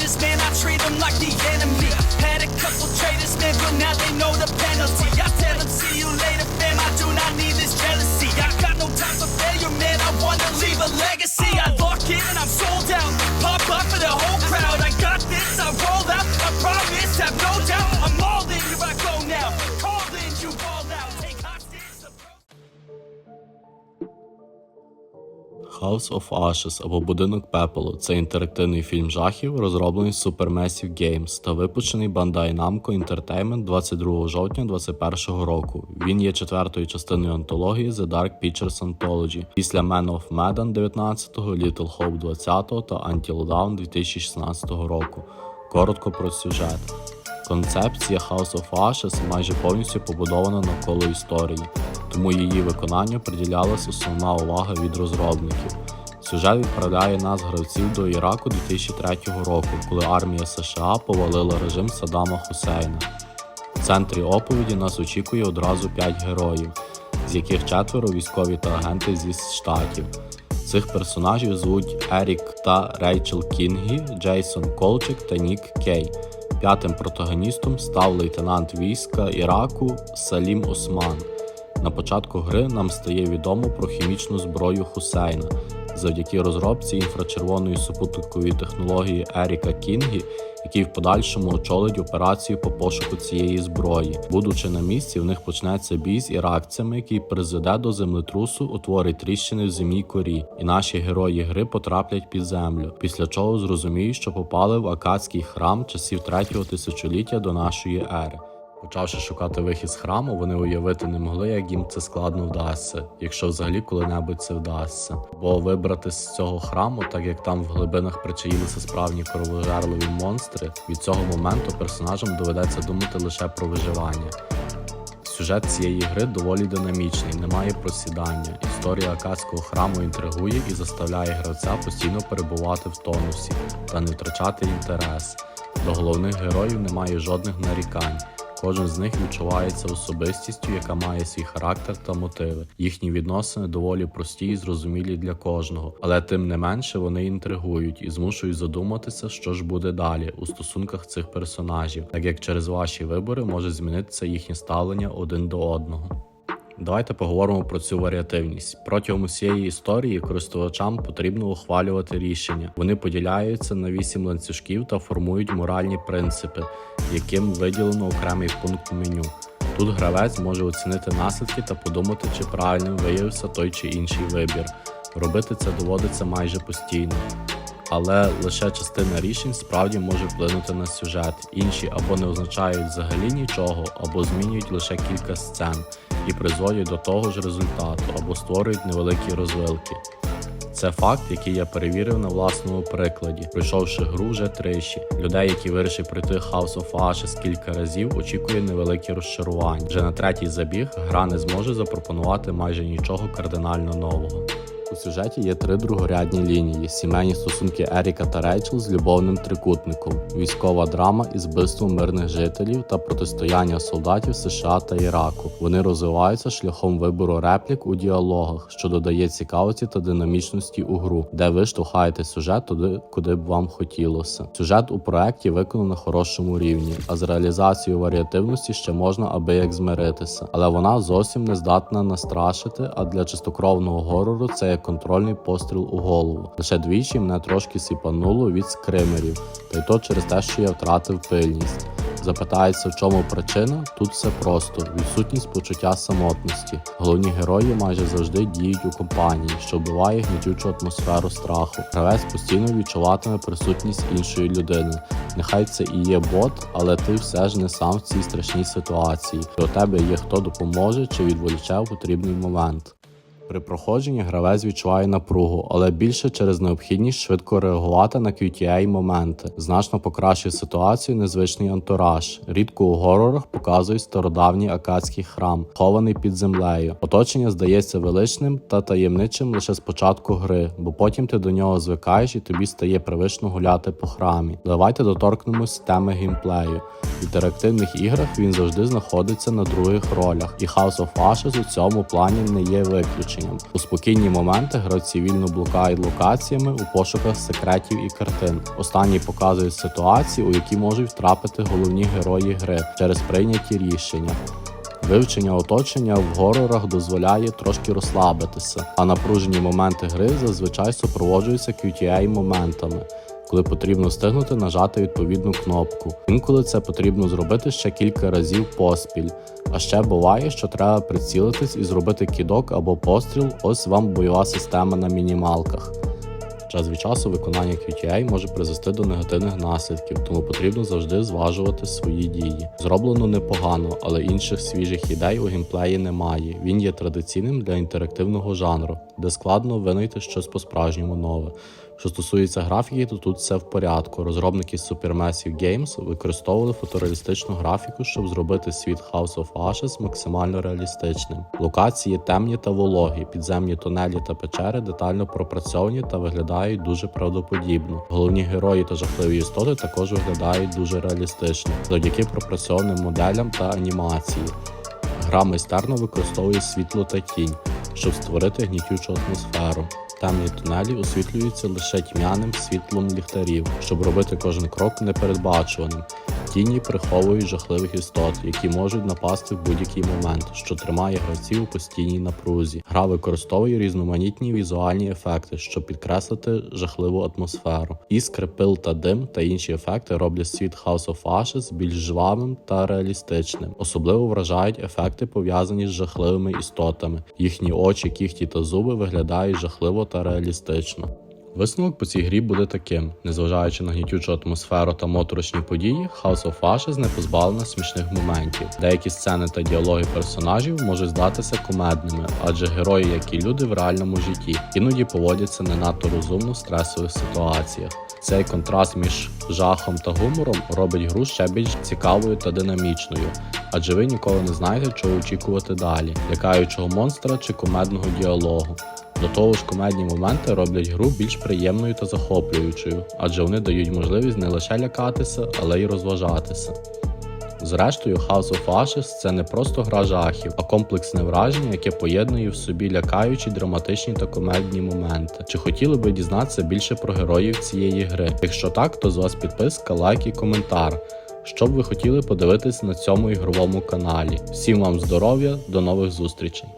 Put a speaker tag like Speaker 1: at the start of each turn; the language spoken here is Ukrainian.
Speaker 1: haters, man, I treat them like the enemy. Had a couple traitors, man, but now they know the penalty. I tell them, see you later, fam, I do not need this jealousy. I got no time for failure, man, I wanna leave a legacy.
Speaker 2: House of Ashes або Будинок пепелу це інтерактивний фільм жахів, розроблений Supermassive Games та випущений Bandai Namco Entertainment 22 жовтня 2021 року. Він є четвертою частиною антології The Dark Pictures Anthology після Man of Medan 19-го, Little Hope 20-го та Until Dawn 2016 року. Коротко про сюжет. Концепція House of Ashes майже повністю побудована навколо історії, тому її виконанню приділялась основна увага від розробників. Сюжет відправляє нас гравців до Іраку 2003 року, коли армія США повалила режим Саддама Хусейна. В центрі оповіді нас очікує одразу 5 героїв, з яких четверо військові та агенти зі штатів. Цих персонажів звуть Ерік та Рейчел Кінгі, Джейсон Колчик та Нік Кей. П'ятим протагоністом став лейтенант війська Іраку Салім Осман. На початку гри нам стає відомо про хімічну зброю Хусейна. Завдяки розробці інфрачервоної супутникової технології Еріка Кінгі, який в подальшому очолить операцію по пошуку цієї зброї. Будучи на місці, в них почнеться бій з іракцями, який призведе до землетрусу, утворить тріщини в земній корі, і наші герої гри потраплять під землю. Після чого зрозуміють, що попали в акадський храм часів третього тисячоліття до нашої ери. Почавши шукати вихід з храму, вони уявити не могли, як їм це складно вдасться, якщо взагалі коли-небудь це вдасться. Бо вибрати з цього храму, так як там в глибинах причаїлися справні кровожерливі монстри, від цього моменту персонажам доведеться думати лише про виживання. Сюжет цієї гри доволі динамічний, немає просідання. Історія акадського храму інтригує і заставляє гравця постійно перебувати в тонусі та не втрачати інтерес. До головних героїв немає жодних нарікань. Кожен з них відчувається особистістю, яка має свій характер та мотиви. Їхні відносини доволі прості і зрозумілі для кожного, але тим не менше вони інтригують і змушують задуматися, що ж буде далі у стосунках цих персонажів, так як через ваші вибори може змінитися їхнє ставлення один до одного. Давайте поговоримо про цю варіативність. Протягом усієї історії користувачам потрібно ухвалювати рішення. Вони поділяються на вісім ланцюжків та формують моральні принципи, яким виділено окремий пункт меню. Тут гравець може оцінити наслідки та подумати, чи правильним виявився той чи інший вибір. Робити це доводиться майже постійно. Але лише частина рішень справді може вплинути на сюжет. Інші або не означають взагалі нічого, або змінюють лише кілька сцен і призводять до того ж результату, або створюють невеликі розвилки. Це факт, який я перевірив на власному прикладі, пройшовши гру вже тричі. Людей, які вирішили пройти House of Ashes кілька разів, очікує невелике розчарування. Вже на третій забіг гра не зможе запропонувати майже нічого кардинально нового. У сюжеті є три другорядні лінії: сімейні стосунки Еріка та Рейчел з любовним трикутником, військова драма із вбивством мирних жителів та протистояння солдатів США та Іраку. Вони розвиваються шляхом вибору реплік у діалогах, що додає цікавості та динамічності у гру, де ви штовхаєте сюжет туди, куди б вам хотілося. Сюжет у проекті виконано на хорошому рівні, а з реалізацією варіативності ще можна аби як змиритися, але вона зовсім не здатна настрашити. А для чистокровного горору це як контрольний постріл у голову. Лише двічі мене трошки сіпануло від скримерів, та й то через те, що я втратив пильність. Запитається, в чому причина? Тут все просто: відсутність почуття самотності. Головні герої майже завжди діють у компанії, що вбиває гнітючу атмосферу страху. Гравець постійно відчуватиме присутність іншої людини. Нехай це і є бот, але ти все ж не сам в цій страшній ситуації. До тебе є хто допоможе чи відволіче в потрібний момент. При проходженні гравець відчуває напругу, але більше через необхідність швидко реагувати на QTA моменти. Значно покращує ситуацію незвичний антураж. Рідко у горорах показують стародавній акадський храм, хований під землею. Оточення здається величним та таємничим лише з початку гри, бо потім ти до нього звикаєш і тобі стає привично гуляти по храмі. Давайте доторкнемось теми геймплею. В інтерактивних іграх він завжди знаходиться на других ролях, і House of Ashes у цьому плані не є виключенням. Оточенням. У спокійні моменти гравці вільно блукають локаціями у пошуках секретів і картин. Останні показують ситуації, у які можуть втрапити головні герої гри через прийняті рішення. Вивчення оточення в горорах дозволяє трошки розслабитися, а напружені моменти гри зазвичай супроводжуються QTA моментами, коли потрібно встигнути нажати відповідну кнопку. Інколи це потрібно зробити ще кілька разів поспіль. А ще буває, що треба прицілитись і зробити кідок або постріл. Ось вам бойова система на мінімалках. Час від часу виконання QTA може призвести до негативних наслідків, тому потрібно завжди зважувати свої дії. Зроблено непогано, але інших свіжих ідей у геймплеї немає. Він є традиційним для інтерактивного жанру, де складно винайти щось по-справжньому нове. Що стосується графіки, то тут все в порядку. Розробники Supermassive Games використовували фотореалістичну графіку, щоб зробити світ House of Ashes максимально реалістичним. Локації темні та вологі, підземні тунелі та печери детально пропрацьовані та виглядають дуже правдоподібно. Головні герої та жахливі істоти також виглядають дуже реалістично, завдяки пропрацьованим моделям та анімації. Гра майстерно використовує світло та тінь, щоб створити гнітючу атмосферу. Темні тунелі освітлюються лише тьмяним світлом ліхтарів, щоб робити кожен крок непередбачуваним. Тіні приховують жахливих істот, які можуть напасти в будь-який момент, що тримає гравців у постійній напрузі. Гра використовує різноманітні візуальні ефекти, щоб підкреслити жахливу атмосферу. Іскри, пил та дим та інші ефекти роблять світ House of Ashes більш жвавим та реалістичним. Особливо вражають ефекти, пов'язані з жахливими істотами. Їхні очі, кіхті та зуби виглядають жахливо та реалістично. Висновок по цій грі буде таким: незважаючи на гнітючу атмосферу та моторошні події, House of Ashes не позбавлена смішних моментів. Деякі сцени та діалоги персонажів можуть здатися кумедними, адже герої, як і люди в реальному житті, іноді поводяться не надто розумно в стресових ситуаціях. Цей контраст між жахом та гумором робить гру ще більш цікавою та динамічною, адже ви ніколи не знаєте, чого очікувати далі, лякаючого монстра чи кумедного діалогу. До того ж, комедні моменти роблять гру більш приємною та захоплюючою, адже вони дають можливість не лише лякатися, але й розважатися. Зрештою, House of Ashes – це не просто гра жахів, а комплексне враження, яке поєднує в собі лякаючі, драматичні та комедні моменти. Чи хотіли би дізнатися більше про героїв цієї гри? Якщо так, то з вас підписка, лайк і коментар. Що б ви хотіли подивитись на цьому ігровому каналі? Всім вам здоров'я, до нових зустрічей!